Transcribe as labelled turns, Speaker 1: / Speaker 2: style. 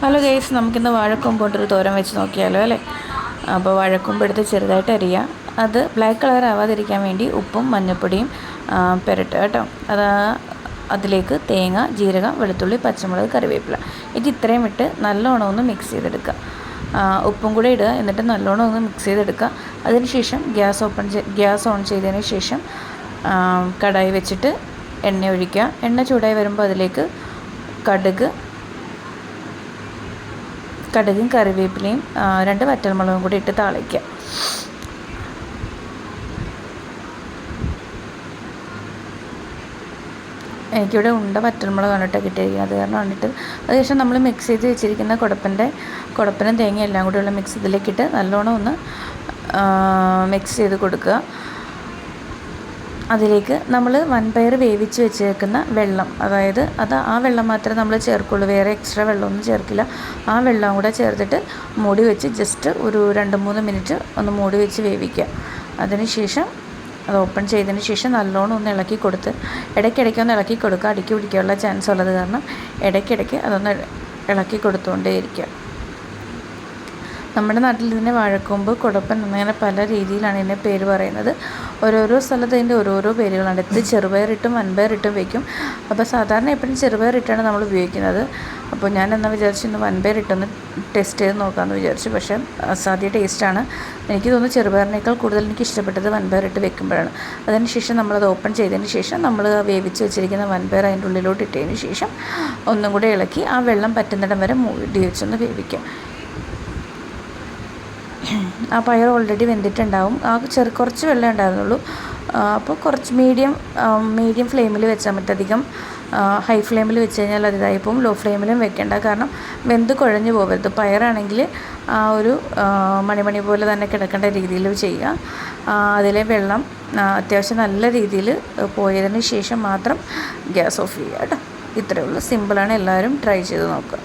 Speaker 1: Hello guys നമുക്കിന്ന് വാഴക്കൊമ്പ് കൊണ്ടൊരു തോരൻ വെച്ച് നോക്കിയാലോ അല്ലേ? അപ്പോൾ വാഴക്കൊമ്പ് എടുത്ത് ചെറുതായിട്ട് അരിയുക അത് ബ്ലാക്ക് കളർ ആവാതിരിക്കാൻ വേണ്ടി ഉപ്പും മഞ്ഞൾപ്പൊടിയും പുരട്ടുക കേട്ടോ. അത് അതിലേക്ക് തേങ്ങ ജീരകം വെളുത്തുള്ളി പച്ചമുളക് കറിവേപ്പില. ഇത് ഇത്രയും ഇട്ട് നല്ലോണം ഒന്ന് മിക്സ് ചെയ്തെടുക്കുക. ഉപ്പും കൂടെ ഇടുക. എന്നിട്ട് നല്ലോണം ഒന്ന് മിക്സ് ചെയ്തെടുക്കുക. അതിനുശേഷം ഗ്യാസ് ഓപ്പൺ ഗ്യാസ് ഓൺ ചെയ്തതിന് ശേഷം കടായി വെച്ചിട്ട് എണ്ണ ഒഴിക്കുക. എണ്ണ ചൂടായി വരുമ്പോൾ അതിലേക്ക് കടുക് കടുകും കറിവേപ്പിലയും രണ്ട് വറ്റൽമുളകും കൂടി ഇട്ട് താളിക്കുക. എനിക്കിവിടെ ഉണ്ട വറ്റൽമുളകാണ് കേട്ടോ കിട്ടിയിരിക്കുന്നത്. അത് കാരണം വന്നിട്ട് അതിനുശേഷം നമ്മൾ മിക്സ് ചെയ്ത് വെച്ചിരിക്കുന്ന കുടപ്പന്റെ കുടപ്പനും തേങ്ങയും എല്ലാം കൂടിയുള്ള മിക്സ് ഇതിലേക്കിട്ട് നല്ലോണം ഒന്ന് മിക്സ് ചെയ്ത് കൊടുക്കുക. അതിലേക്ക് നമ്മൾ വൻപയർ വേവിച്ച് വെച്ചേക്കുന്ന വെള്ളം. അതായത് അത് ആ വെള്ളം മാത്രമേ നമ്മൾ ചേർക്കുള്ളൂ. വേറെ എക്സ്ട്രാ വെള്ളമൊന്നും ചേർക്കില്ല. ആ വെള്ളം കൂടെ ചേർത്തിട്ട് മൂടി വെച്ച് ജസ്റ്റ് ഒരു രണ്ട് മൂന്ന് മിനിറ്റ് ഒന്ന് മൂടി വെച്ച് വേവിക്കുക. അതിനുശേഷം അത് ഓപ്പൺ ചെയ്തതിന് ശേഷം നല്ലോണം ഒന്ന് ഇളക്കി കൊടുത്ത് ഇടയ്ക്കിടയ്ക്ക് ഒന്ന് ഇളക്കി കൊടുക്കുക. അടുക്കി പിടിക്കാനുള്ള ചാൻസ് ഉള്ളത് കാരണം ഇടയ്ക്കിടയ്ക്ക് അതൊന്ന് ഇളക്കി കൊടുത്തുകൊണ്ടേ ഇരിക്കുക നമ്മുടെ നാട്ടിൽ ഇതിനെ വാഴക്കൊമ്പ് കുടപ്പൻ അങ്ങനെ പല രീതിയിലാണ് ഇതിന്റെ പേര് പറയുന്നത്. ഓരോരോ സ്ഥലത്ത് ഇതിന്റെ ഓരോരോ പേരുകളാണ്. ഇത് ചെറുപയറിട്ടും വൻപയറിട്ടും വയ്ക്കും അപ്പോൾ സാധാരണ എപ്പോഴും ചെറുപയറിട്ടാണ് നമ്മൾ ഉപയോഗിക്കുന്നത്. അപ്പോൾ ഞാൻ എന്നാൽ വിചാരിച്ചു ഇന്ന് വൻപയറിട്ടൊന്ന് ടെസ്റ്റ് ചെയ്ത് നോക്കാമെന്ന് വിചാരിച്ചു. പക്ഷേ അസാധ്യ ടേസ്റ്റാണ് എനിക്ക് തോന്നുന്നു ചെറുപയറിനേക്കാൾ കൂടുതൽ എനിക്ക് ഇഷ്ടപ്പെട്ടത് വൻപയറിട്ട് വെക്കുമ്പോഴാണ്. അതിന് ശേഷം നമ്മളത് ഓപ്പൺ ചെയ്തതിന് ശേഷം നമ്മൾ വേവിച്ച് വെച്ചിരിക്കുന്ന വൻപയർ അതിന്റെ ഉള്ളിലോട്ട് ഇട്ടതിന് ശേഷം ഒന്നും കൂടെ ഇളക്കി ആ വെള്ളം പറ്റുന്നിടം വരെ മൂടി വെച്ചൊന്ന് വേവിക്കാം. ആ പയർ ഓൾറെഡി വെന്തിട്ടുണ്ടാവും. ആ ചെറു കുറച്ച് വെള്ളം ഉണ്ടായിരുന്നുള്ളൂ. അപ്പോൾ കുറച്ച് മീഡിയം മീഡിയം ഫ്ലെയിമിൽ വെച്ചാൽ മതി അധികം ഹൈ ഫ്ലെയിമിൽ വെച്ച് കഴിഞ്ഞാൽ അത് പോകും ലോ ഫ്ലെയിമിലും വെക്കേണ്ട. കാരണം വെന്ത് കുഴഞ്ഞു പോകരുത് പയറാണെങ്കിൽ ആ ഒരു മണിമണി പോലെ തന്നെ കിടക്കേണ്ട രീതിയിൽ ചെയ്യുക. അതിലെ വെള്ളം അത്യാവശ്യം നല്ല രീതിയിൽ പോയതിന് ശേഷം മാത്രം ഗ്യാസ് ഓഫ് ചെയ്യുക കേട്ടോ. ഇത്രയേ ഉള്ളൂ. സിമ്പിളാണ് എല്ലാവരും ട്രൈ ചെയ്ത് നോക്കുക.